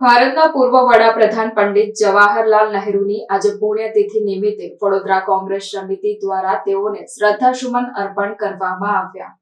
ભારતના પૂર્વ વડાપ્રધાન પંડિત જવાહરલાલ નહેરુની આજે પુણ્યતિથિ નિમિત્તે વડોદરા કોંગ્રેસ સમિતિ દ્વારા તેઓને શ્રદ્ધાસુમન અર્પણ કરવામાં આવ્યા.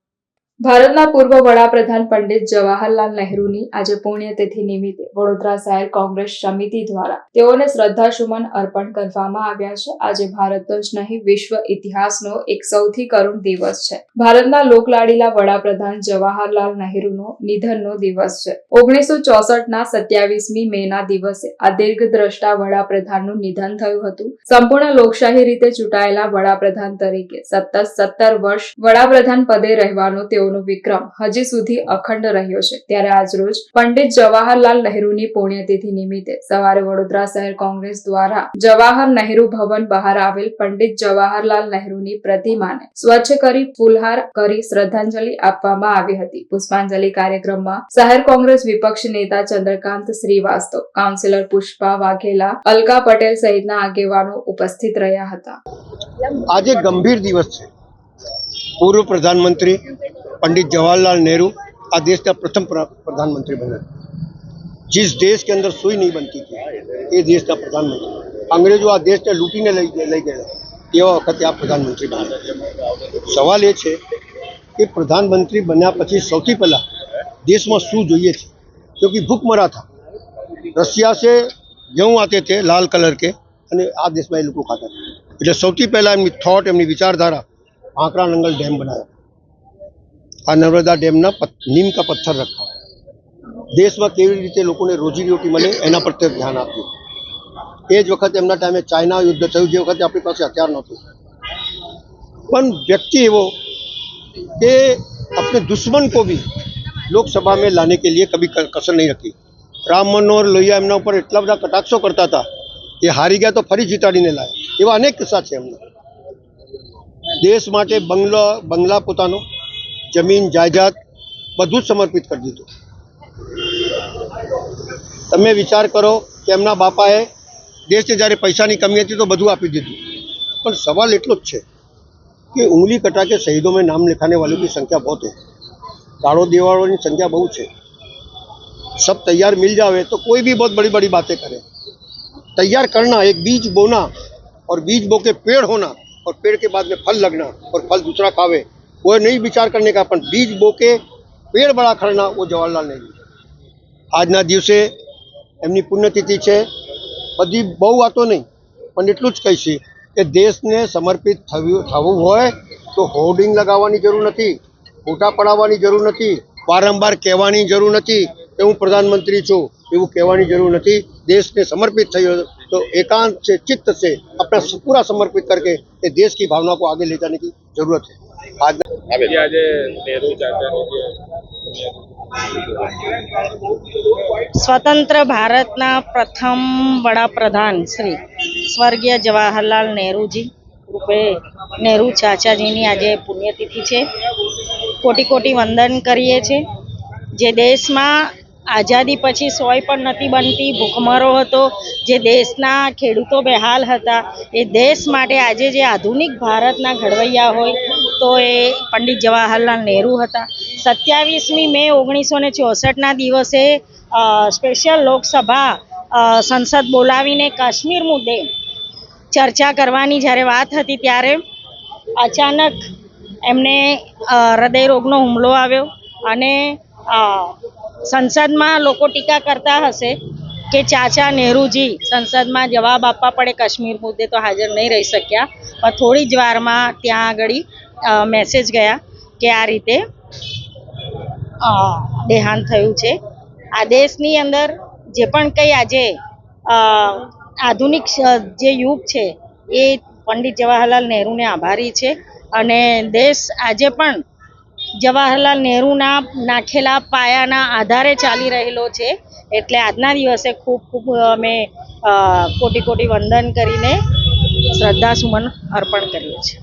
ભારતના પૂર્વ વડાપ્રધાન પંડિત જવાહરલાલ નહેરુની આજે પુણ્યતિથિ નિમિત્તે વડોદરા શહેર કોંગ્રેસ સમિતિ દ્વારા તેઓને શ્રદ્ધાસુમન અર્પણ કરવામાં આવ્યા છે. આજે ભારત જ નહીં, વિશ્વ ઇતિહાસનો એક સૌથી કરુણ દિવસ છે. ભારતના લોકલાડીલા વડાપ્રધાન જવાહરલાલ નહેરુનો નિધનનો દિવસ છે. ઓગણીસો ચોસઠના સત્યાવીસમી મે ના દિવસે આ દીર્ઘદ્રષ્ટા વડાપ્રધાનનું નિધન થયું હતું. સંપૂર્ણ લોકશાહી રીતે ચૂંટાયેલા વડાપ્રધાન તરીકે સતત સત્તર વર્ષ વડાપ્રધાન પદે રહેવાનો તેઓનો વિક્રમ હજી સુધી અખંડ રહ્યો છે. ત્યારે આજરોજ પંડિત જવાહરલાલ નહેરુની પુણ્યતિથિ નિમિત્તે સવારે વડોદરા શહેર કોંગ્રેસ દ્વારા જવાહર નહેરુ ભવન બહાર આવેલ પંડિત જવાહરલાલ નહેરુની પ્રતિમાને સ્વચ્છ કરી, ફૂલહાર કરી શ્રદ્ધાંજલિ આપવામાં આવી હતી. પુષ્પાંજલિ કાર્યક્રમમાં શહેર કોંગ્રેસ વિપક્ષ નેતા ચંદ્રકાંત શ્રીવાસ્તવ, કાઉન્સિલર પુષ્પા વાઘેલા, અલકા પટેલ સહિતના આગેવાનો ઉપસ્થિત રહ્યા હતા. આજે ગંભીર દિવસ છે. પૂર્વ પ્રધાનમંત્રી पंडित जवाहरलाल नेहरू આ દેશના પ્રથમ પ્રધાનમંત્રી બન્યા. जिस देश के अंदर सुई नहीं बनती थी એ દેશના પ્રધાનમંત્રી. અંગ્રેજો આ દેશને લૂંટીને લઈ લઈ ગયા તેવા વખતે આ પ્રધાનમંત્રી બન્યા. સવાલ એ છે કે પ્રધાનમંત્રી બન્યા પછી સૌથી પહેલાં દેશમાં શું જોઈએ છે? क्योंकि ભૂખમરા था રશિયા સે ઘઉં આતે થે લાલ કલર કે, અને આ દેશમાં એ લોકો ખાતા. એટલે સૌથી પહેલાં એમની થોટ એમની વિચારધારા આંકરા નંગલ ડેમ બનાવ્યા. આ નર્મદા ડેમના નીમ કા પથ્થર રખા. દેશમાં કેવી રીતે લોકોને રોજી રોજીરોટી મળે એના પ્રત્યે ધ્યાન આપ્યું. એ જ વખત એમના ટાઈમે ચાઇના યુદ્ધ થયું, જે વખતે આપણી પાસે હથિયાર નહોતું. પણ વ્યક્તિ એવો કે આપણે દુશ્મન કો બી લોકસભા મેં લાને કે લીએ કભી કસર નહીં રખી. રામ મનોહર લોહિયા એમના ઉપર એટલા બધા કટાક્ષો કરતા હતા એ હારી ગયા તો ફરી જીતાડીને લાય. એવા અનેક કિસ્સા છે એમના. દેશ માટે બંગલો, બંગલા પોતાનો જમીન જાયદાદ બધું જ સમર્પિત કરી દીધું તમે વિચાર કરો કે એમના બાપાએ દેશને જ્યારે પૈસાની કમી હતી તો બધું આપી દીધું પણ સવાલ એટલો જ છે कि उंगली कटा के शहीदों में नाम लिखाने वालों की संख्या बहुत है गाड़ो देने वालों की संख्या बहुत है सब तैयार मिल जावे तो कोई भी बहुत बड़ी बड़ी बातें करे तैयार करना एक बीज बोना और बीज बो के पेड़ होना और पेड़ के बाद में फल लगना और फल दूसरा खावे वो नहीं विचार करने का अपन बीज बो के पेड़ बड़ा करना वो जवाहरलाल नेहरू આજના દિવસે એમની પુણ્યતિથિ છે બધી બહુ વાતો નહીં પણ એટલું જ કહીશ કે દેશને સમર્પિત થવું થવું હોય તો હોર્ડિંગ લગાવવાની જરૂર નથી ફોટા પડાવવાની જરૂર નથી વારંવાર કહેવાની જરૂર નથી કે હું પ્રધાનમંત્રી છું એવું કહેવાની જરૂર નથી દેશને समर्पित થયો तो एकांत से चित्त से अपना पूरा समर्पित करके ये देश की भावना को आगे ले जाने की जरूरत है સ્વતંત્ર ભારતના પ્રથમ વડાપ્રધાન શ્રી સ્વર્ગીય જવાહરલાલ નહેરુજી રૂપે નહેરુ ચાચાજીની આજે પુણ્યતિથિ છે. કોટી કોટી વંદન કરીએ છીએ. જે દેશમાં આઝાદી પછી સોય પણ નથી બનતી. ભૂખમરો હતો. જે દેશના ખેડૂતો બેહાલ હતા. એ દેશ માટે આજે જે આધુનિક ભારતના ઘડવૈયા હોય, તો એ પંડિત જવાહરલાલ નહેરુ હતા. સત્યાવીસમી મે ઓગણીસો ને ચોસઠના દિવસે સ્પેશિયલ લોકસભા સંસદ બોલાવીને કાશ્મીર મુદ્દે ચર્ચા કરવાની જ્યારે વાત હતી ત્યારે અચાનક એમને હૃદયરોગનો હુમલો આવ્યો અને સંસદમાં લોકો ટીકા કરતા હશે કે ચાચા નહેરુજી સંસદમાં જવાબ આપવા પડે કાશ્મીર મુદ્દે તો હાજર નહીં રહી શક્યા. પણ થોડી જ વારમાં ત્યાં આગળ મેસેજ ગયા કે આ રીતે દેહાંત થયું છે. આ દેશની અંદર જે પણ કંઈ આજે આધુનિક જે યુગ છે એ પંડિત જવાહરલાલ નહેરુને આભારી છે. અને દેશ આજે પણ જવાહરલાલ નહેરુના નાખેલા પાયાના આધારે ચાલી રહેલો છે. એટલે આજના દિવસે ખૂબ ખૂબ અમે કોટી કોટી વંદન કરીને શ્રદ્ધાસુમન અર્પણ કરીએ છીએ.